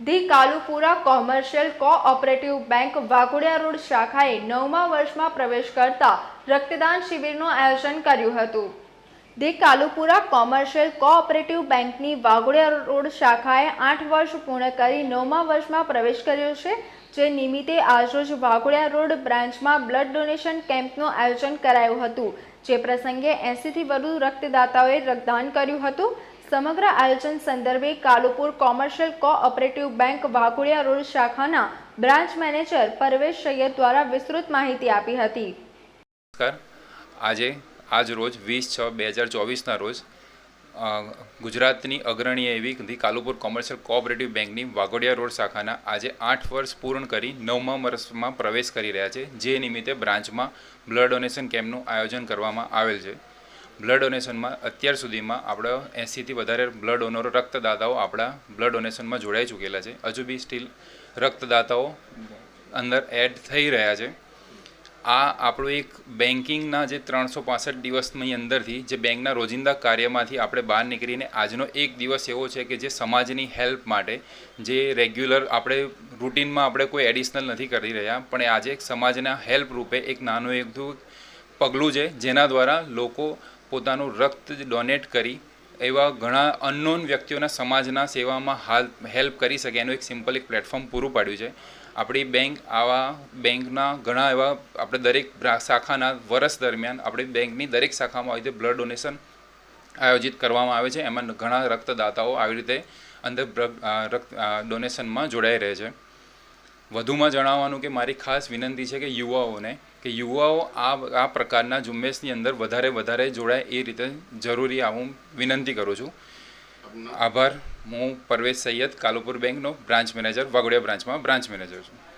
The Kalupura commercial cooperative bank Waghodia road શાખાએ નવમા વર્ષમાં પ્રવેશ કરતા રક્તદાન શિબિરનું આયોજન કર્યું હતું. ધી કાલુપુરા કોમર્શિયલ કોઓપરેટિવ બેંકની વાઘોડિયા રોડ શાખાએ આઠ વર્ષ પૂર્ણ કરી નવમા વર્ષમાં પ્રવેશ કર્યો છે, જે નિમિત્તે આજરોજ વાઘોડિયા રોડ બ્રાન્ચમાં બ્લડ ડોનેશન કેમ્પનું આયોજન કરાયું હતું. જે પ્રસંગે એંસીથી વધુ રક્તદાતાઓએ રક્તદાન કર્યું હતું. સમગ્ર આયોજન સંદર્ભે Kalupur commercial cooperative bank Waghodia road શાખાના બ્રાન્ચ મેનેજર પરવેશ સૈયદ દ્વારા વિસ્તૃત માહિતી આપી હતી. નમસ્કાર. આજે, આજ રોજ વીસ છ બે હજાર ચોવીસના રોજ ગુજરાતની અગ્રણી એવી કાલુપુર કોમર્શિયલ કોઓપરેટિવ બેંકની વાઘોડિયા રોડ શાખાના આજે આઠ વર્ષ પૂર્ણ કરી નવમા વર્ષમાં પ્રવેશ કરી રહ્યા છે. જે નિમિત્તે બ્રાન્ચમાં બ્લડ ડોનેશન કેમ્પનું આયોજન કરવામાં આવેલ છે. બ્લડ ડોનેશનમાં અત્યાર સુધીમાં આપણે એંસીથી વધારે બ્લડ ડોનરો રક્તદાતાઓ આપણા બ્લડ ડોનેશનમાં જોડાઈ ચૂકેલા છે. હજુ બી સ્ટીલ રક્તદાતાઓ અંદર એડ થઈ રહ્યા છે. આ આપણું એક બેન્કિંગના જે ત્રણસો પાસઠ દિવસની અંદરથી જે બેંકના રોજિંદા કાર્યમાંથી આપણે બહાર નીકળીને આજનો એક દિવસ એવો છે કે જે સમાજની હેલ્પ માટે જે રેગ્યુલર આપણે રૂટીનમાં આપણે કોઈ એડિશનલ નથી કરી રહ્યા, પણ આજે સમાજના હેલ્પ રૂપે એક નાનું એક પગલું છે, જેના દ્વારા લોકો પોતાનું રક્ત ડોનેટ કરી એવા ઘણા અનનોન વ્યક્તિઓના સમાજના સેવામાં હાલ હેલ્પ કરી શકે. એનું એક સિમ્પલ એક પ્લેટફોર્મ પૂરું પાડ્યું છે. આપણી બેંક આવા બેંકના ઘણા એવા આપણે દરેક શાખાના વર્ષ દરમિયાન આપણી બેંકની દરેક શાખામાં આવી રીતે બ્લડ ડોનેશન આયોજિત કરવામાં આવે છે. એમાં ઘણા રક્તદાતાઓ આવી રીતે અંદર રક્ત ડોનેશનમાં જોડાઈ રહે છે. વધુમાં જણાવવાનું કે મારી ખાસ વિનંતી છે કે યુવાઓને કે યુવાઓ આ આ પ્રકારના ઝુંબેશની અંદર વધારે વધારે જોડાય એ રીતે જરૂરી આ હું વિનંતી કરું છું. આભાર. હું પરવેશ સૈયદ કાલુપુર બેંકનો બ્રાન્ચ મેનેજર વાઘોડિયા બ્રાન્ચમાં બ્રાન્ચ મેનેજર છું.